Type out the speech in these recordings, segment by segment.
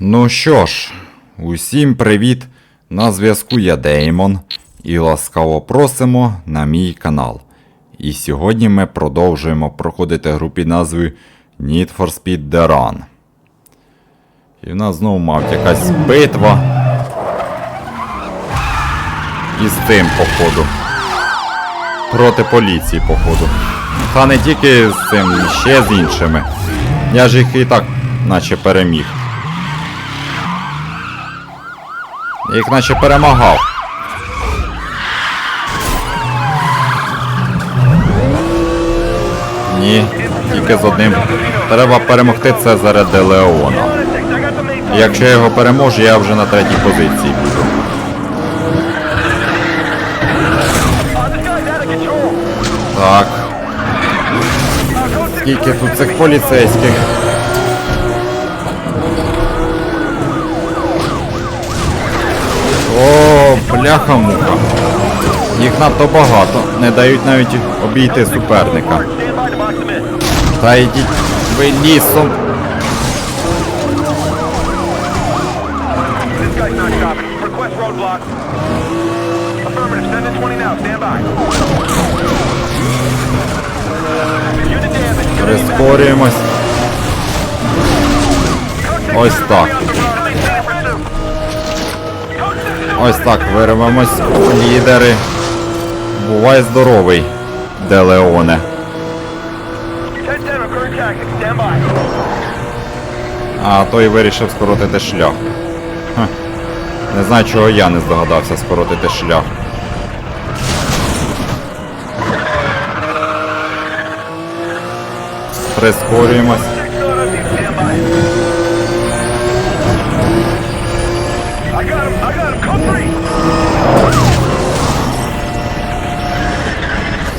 Ну що ж, усім привіт! На зв'язку я Деймон і ласкаво просимо на мій канал. І сьогодні ми продовжуємо проходити гру під назвою Need for Speed The Run. І в нас знову мав якась битва. І з тим, походу. Проти поліції, походу. Та не тільки з цим, ще з іншими. Я ж їх і так, наче переміг. Я їх наче перемагав. Ні, тільки з одним. Треба перемогти Цезаря де Леона. Якщо я його переможу, я вже на третій позиції буду. Так. Скільки тут цих поліцейських? О, бляха-муха. Їх надто багато, не дають навіть обійти суперника. Та йдіть ви лісом. This guy's not Ось так вирвемось. Лідери. Бувай здоровий, де Леоне. 10-10, recurring tactics. Stand by. А той вирішив скоротити шлях. Хе. Не знаю, чого я не здогадався скоротити шлях. Прискорюємось.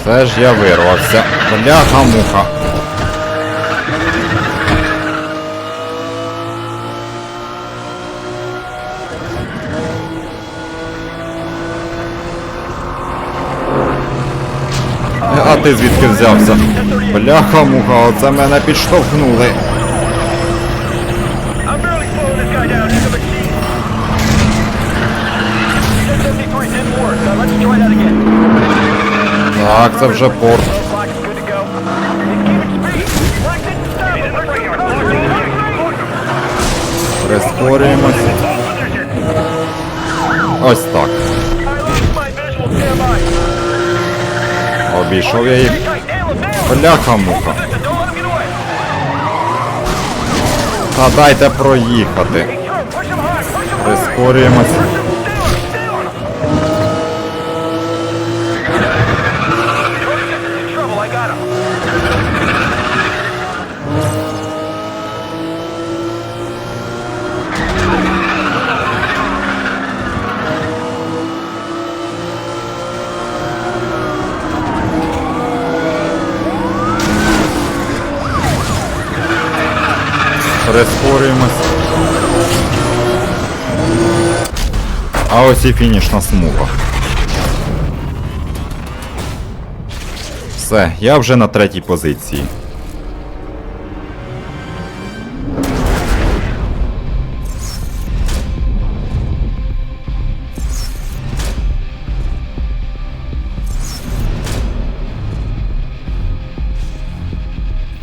Все ж я вирвався. Бляха-муха. А ти звідки взявся? Бляха-муха, оце мене підштовхнули. Так, це вже порт. Прискорюємось. Ось так. Обійшов я їх. Бляха-муха. Та дайте проїхати. He's Прискорюємось. А ось і фінішна смуга. Все, я вже на третій позиції.